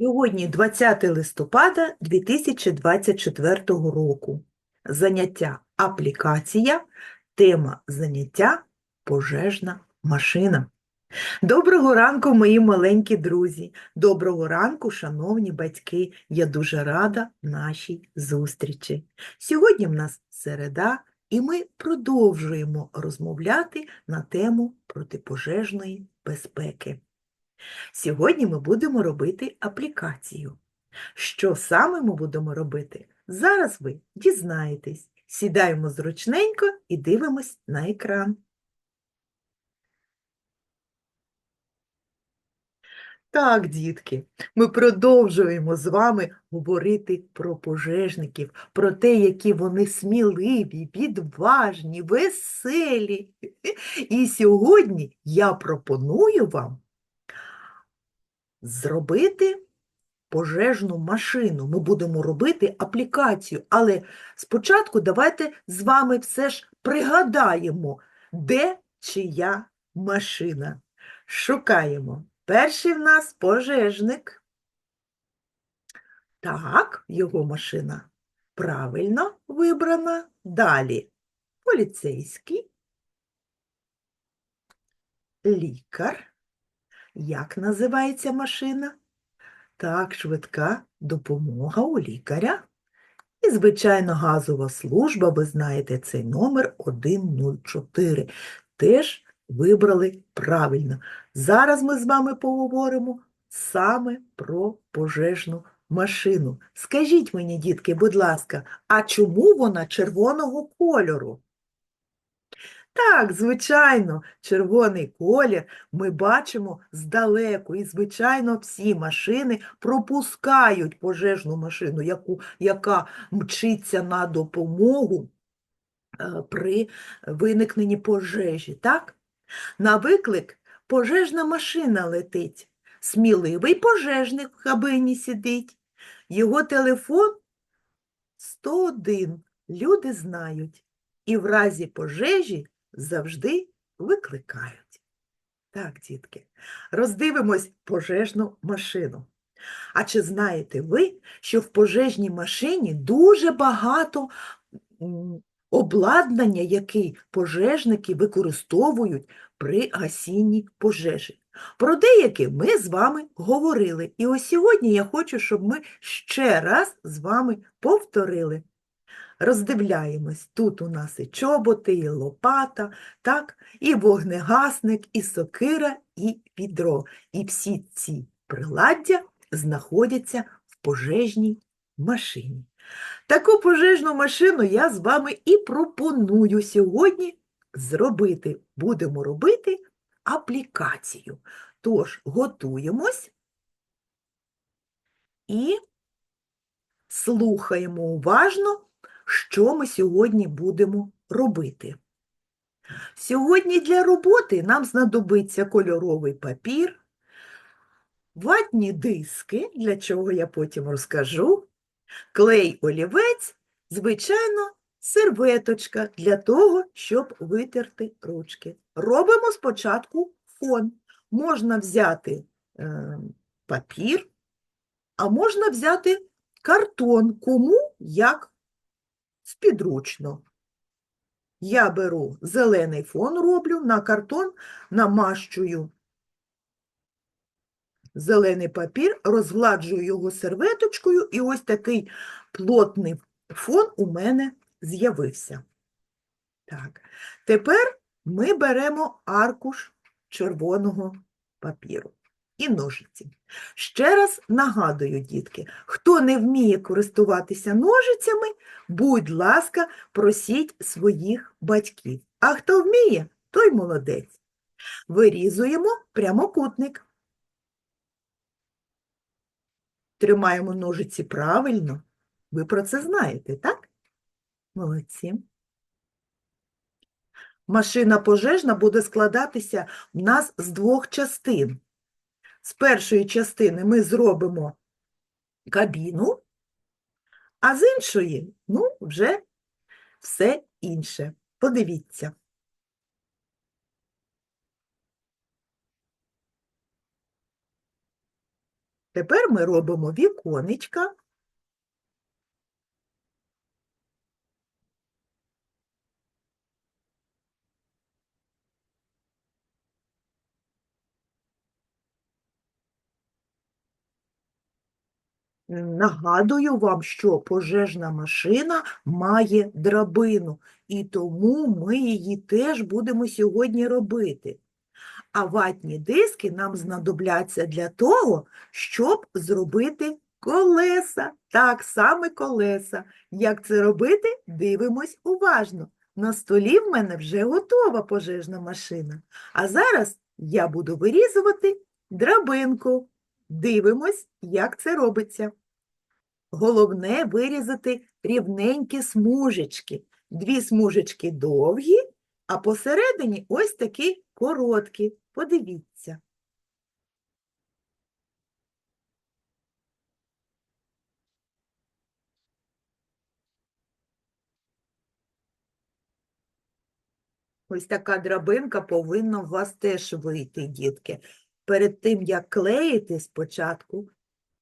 Сьогодні 20 листопада 2024 року. Заняття аплікація, тема заняття пожежна машина. Доброго ранку, мої маленькі друзі. Доброго ранку, шановні батьки. Я дуже рада нашій зустрічі. Сьогодні в нас середа, і ми продовжуємо розмовляти на тему протипожежної безпеки. Сьогодні ми будемо робити аплікацію. Що саме ми будемо робити? Зараз ви дізнаєтесь. Сідаємо зручненько і дивимось на екран. Так, дітки, ми продовжуємо з вами говорити про пожежників, про те, які вони сміливі, відважні, веселі. І сьогодні я пропоную вам зробити пожежну машину. Ми будемо робити аплікацію, але спочатку давайте з вами все ж пригадаємо, де чия машина. Шукаємо. Перший в нас пожежник. Так, його машина правильно вибрана. Далі поліцейський, лікар. Як називається машина? Так, швидка допомога у лікаря. І, звичайно, газова служба, ви знаєте, цей номер 104. Теж вибрали правильно. Зараз ми з вами поговоримо саме про пожежну машину. Скажіть мені, дітки, будь ласка, а чому вона червоного кольору? Так, звичайно, червоний колір ми бачимо здалеку, і, звичайно, всі машини пропускають пожежну машину, яку, яка мчиться на допомогу е, при виникненні пожежі. Так? На виклик пожежна машина летить, сміливий пожежник в кабині сидить, його телефон 101, люди знають, і в разі пожежі завжди викликають. Так, дітки, роздивимось пожежну машину. А чи знаєте ви, що в пожежній машині дуже багато обладнання, яке пожежники використовують при гасінні пожежі? Про деякі ми з вами говорили. І ось сьогодні я хочу, щоб ми ще раз з вами повторили. Роздивляємось, тут у нас і чоботи, і лопата, так, і вогнегасник, і сокира, і відро. І всі ці приладдя знаходяться в пожежній машині. Таку пожежну машину я з вами і пропоную сьогодні зробити. Будемо робити аплікацію. Тож, готуємось і слухаємо уважно що ми сьогодні будемо робити. Сьогодні для роботи нам знадобиться кольоровий папір, ватні диски, для чого я потім розкажу, клей олівець, звичайно, серветочка для того, щоб витерти ручки. Робимо спочатку фон. Можна взяти е, папір, а можна взяти картон, кому як спідручно. Я беру зелений фон, роблю на картон, намащую зелений папір, розгладжую його серветочкою, і ось такий плотний фон у мене з'явився. Так, тепер ми беремо аркуш червоного папіру і ножиці. Ще раз нагадую, дітки, хто не вміє користуватися ножицями, будь ласка, просіть своїх батьків. А хто вміє, той молодець. Вирізуємо прямокутник. Тримаємо ножиці правильно. Ви про це знаєте, так? Молодці. Машина пожежна буде складатися в нас з двох частин. З першої частини ми зробимо кабіну, а з іншої, ну, вже все інше. Подивіться. Тепер ми робимо віконечка. Нагадую вам, що пожежна машина має драбину, і тому ми її теж будемо сьогодні робити. А ватні диски нам знадобляться для того, щоб зробити колеса. Так, саме колеса. Як це робити, дивимось уважно. На столі в мене вже готова пожежна машина. А зараз я буду вирізувати драбинку. Дивимось, як це робиться. Головне вирізати рівненькі смужечки. Дві смужечки довгі, а посередині ось такі короткі. Подивіться. Ось така драбинка повинна у вас теж вийти, дітки. Перед тим, як клеїти спочатку,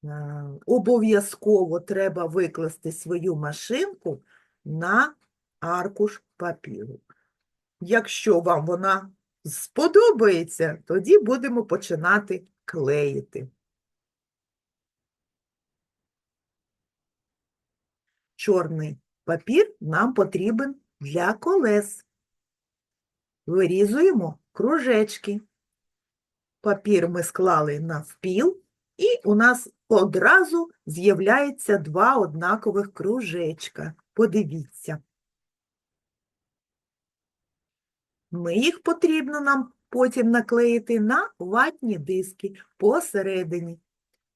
е, обов'язково треба викласти свою машинку на аркуш папіру. Якщо вам вона сподобається, тоді будемо починати клеїти. Чорний папір нам потрібен для колес. Вирізуємо кружечки. Папір ми склали навпіл, і у нас одразу з'являється два однакових кружечка. Подивіться. Ми їх потрібно нам потім наклеїти на ватні диски посередині.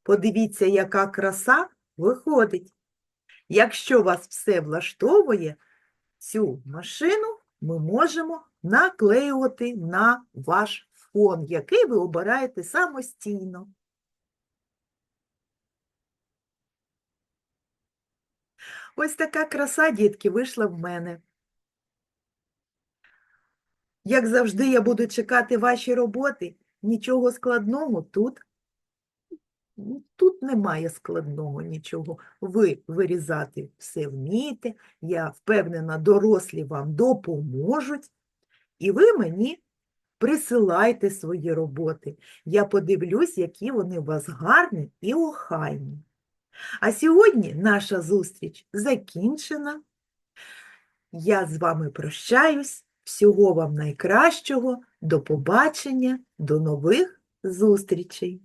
Подивіться, яка краса виходить. Якщо вас все влаштовує, цю машину ми можемо наклеювати на ваш фон, який ви обираєте самостійно. Ось така краса, дітки, вийшла в мене. Як завжди, я буду чекати ваші роботи. Нічого складного тут. Тут немає складного нічого. Ви вирізати все вмієте. Я впевнена, дорослі вам допоможуть. І ви мені присилайте свої роботи. Я подивлюсь, які вони у вас гарні і охайні. А сьогодні наша зустріч закінчена. Я з вами прощаюсь. Всього вам найкращого, до побачення, до нових зустрічей!